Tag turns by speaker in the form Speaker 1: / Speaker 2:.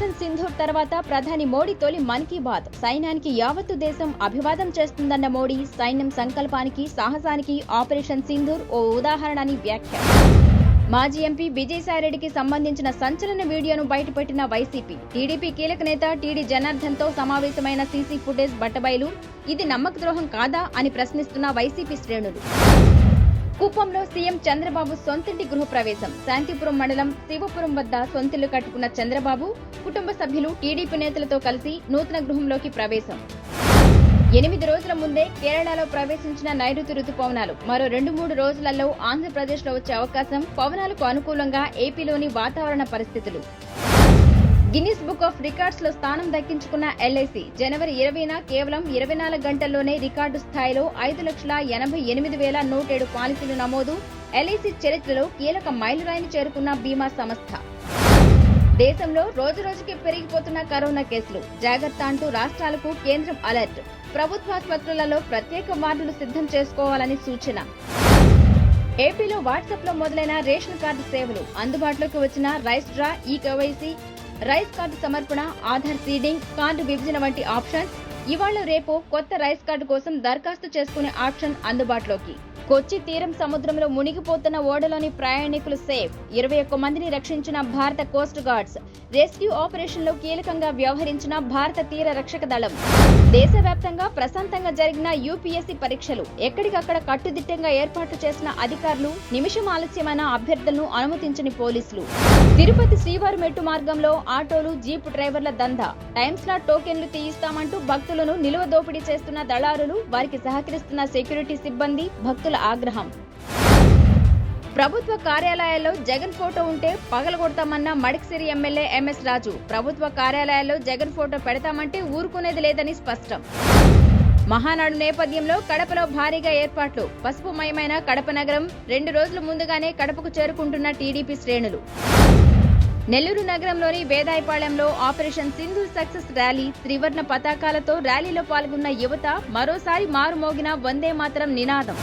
Speaker 1: Operation Sindoor తర్వాత ప్రధాని మోడీ తొలి మన్ కీ బాత్. సైన్యానికి యావత్తు దేశం అభివాదం చేస్తుందన్న మోడీ సైన్యం సంకల్పానికి సాహసానికి ఆపరేషన్ సింధూర్ ఓ ఉదాహరణ అని వ్యాఖ్య. మాజీ ఎంపీ విజయసాయిరెడ్డికి సంబంధించిన సంచలన వీడియోను బయటపెట్టిన వైసీపీ. టీడీపీ కీలక నేత టీడీ జనార్దన్తో సమావేశమైన సీసీ ఫుటేజ్ బట్టబయలు. ఇది నమ్మకద్రోహం కాదా అని ప్రశ్నిస్తున్న వైసీపీ శ్రేణులు. కుప్పంలో సీఎం చంద్రబాబు సొంతింటి గృహప్రవేశం. శాంతిపురం మండలం శివపురం వద్ద సొంతిల్లు కట్టుకున్న చంద్రబాబు కుటుంబ సభ్యులు టీడీపీ నేతలతో కలిసి నూతన గృహంలోకి ప్రవేశం. ఎనిమిది రోజుల ముందే కేరళలో ప్రవేశించిన నైరుతి రుతుపవనాలు. మరో రెండు మూడు రోజులలో ఆంధ్రప్రదేశ్లో వచ్చే అవకాశం పవనాలకు అనుకూలంగా ఏపీలోని వాతావరణ పరిస్థితులు. గిన్నిస్ బుక్ ఆఫ్ రికార్డ్స్లో స్థానం దక్కించుకున్న ఎల్ఐసి జనవరి ఇరవైన కేవలం ఇరవై నాలుగు గంటల్లోనే రికార్డు స్థాయిలో ఐదు లక్షల ఎనభై ఎనిమిది వేల నూట ఏడు పాలసీలు నమోదు. ఎల్ఐసి చరిత్రలో కీలక మైలురాయిని చేరుకున్న బీమా సంస్థ. దేశంలో రోజురోజుకి పెరిగిపోతున్న కరోనా కేసులు. జాగ్రత్త అంటూ రాష్ట్రాలకు కేంద్రం అలర్ట్. ప్రభుత్వాసుపత్రులలో ప్రత్యేక వార్డులు సిద్ధం చేసుకోవాలని సూచన. ఏపీలో వాట్సాప్లో మొదలైన రేషన్ కార్డు సేవలు అందుబాటులోకి వచ్చిన rice draw e KYC rice card సమర్పణ ఆధార్ సీడింగ్ కార్డు విభజన వంటి ఆప్షన్స్. ఇవాళ రేపు కొత్త రైస్ కార్డు కోసం దరఖాస్తు చేసుకునే ఆప్షన్ అందుబాటులోకి. కొచ్చి తీరం సముద్రంలో మునిగిపోతున్న ఓడలోని ప్రయాణికులు సేఫ్. ఇరవై ఒక్క మందిని రక్షించిన భారత కోస్ట్ గార్డ్స్. రెస్క్యూ ఆపరేషన్లో కీలకంగా వ్యవహరించిన భారత తీర రక్షక దళం. దేశవ్యాప్తంగా ప్రశాంతంగా జరిగిన యూపీఎస్సీ పరీక్షలు. ఎక్కడికక్కడ కట్టుదిట్టంగా ఏర్పాటు చేసిన అధికారులు నిమిషం ఆలస్యమైన అభ్యర్థులను అనుమతించని పోలీసులు. తిరుపతి శ్రీవారి మెట్టు మార్గంలో ఆటోలు జీప్ డ్రైవర్ల దందా. టైమ్స్లా స్లాట్ టోకెన్లు తీయిస్తామంటూ భక్తులను నిలువ దోపిడీ చేస్తున్న దళారులు వారికి సహకరిస్తున్న సెక్యూరిటీ సిబ్బంది భక్తుల ఆగ్రహం. ప్రభుత్వ కార్యాలయాల్లో జగన్ ఫోటో ఉంటే పగలగొడతామన్న మడిక్సిరి ఎమ్మెల్యే ఎంఎస్ రాజు. ప్రభుత్వ కార్యాలయాల్లో జగన్ ఫోటో పెడతామంటే ఊరుకునేది లేదని స్పష్టం. మహానాడు నేపథ్యంలో కడపలో భారీగా ఏర్పాట్లు. పసుపుమయమైన కడప నగరం రెండు రోజుల ముందుగానే కడపకు చేరుకుంటున్న టీడీపీ శ్రేణులు. నెల్లూరు నగరంలోని వేదాయపాళెంలో ఆపరేషన్ సింధు సక్సెస్ ర్యాలీ త్రివర్ణ పతాకాలతో ర్యాలీలో పాల్గొన్న యువత మరోసారి మారుమోగిన వందే మాత్రం నినాదం.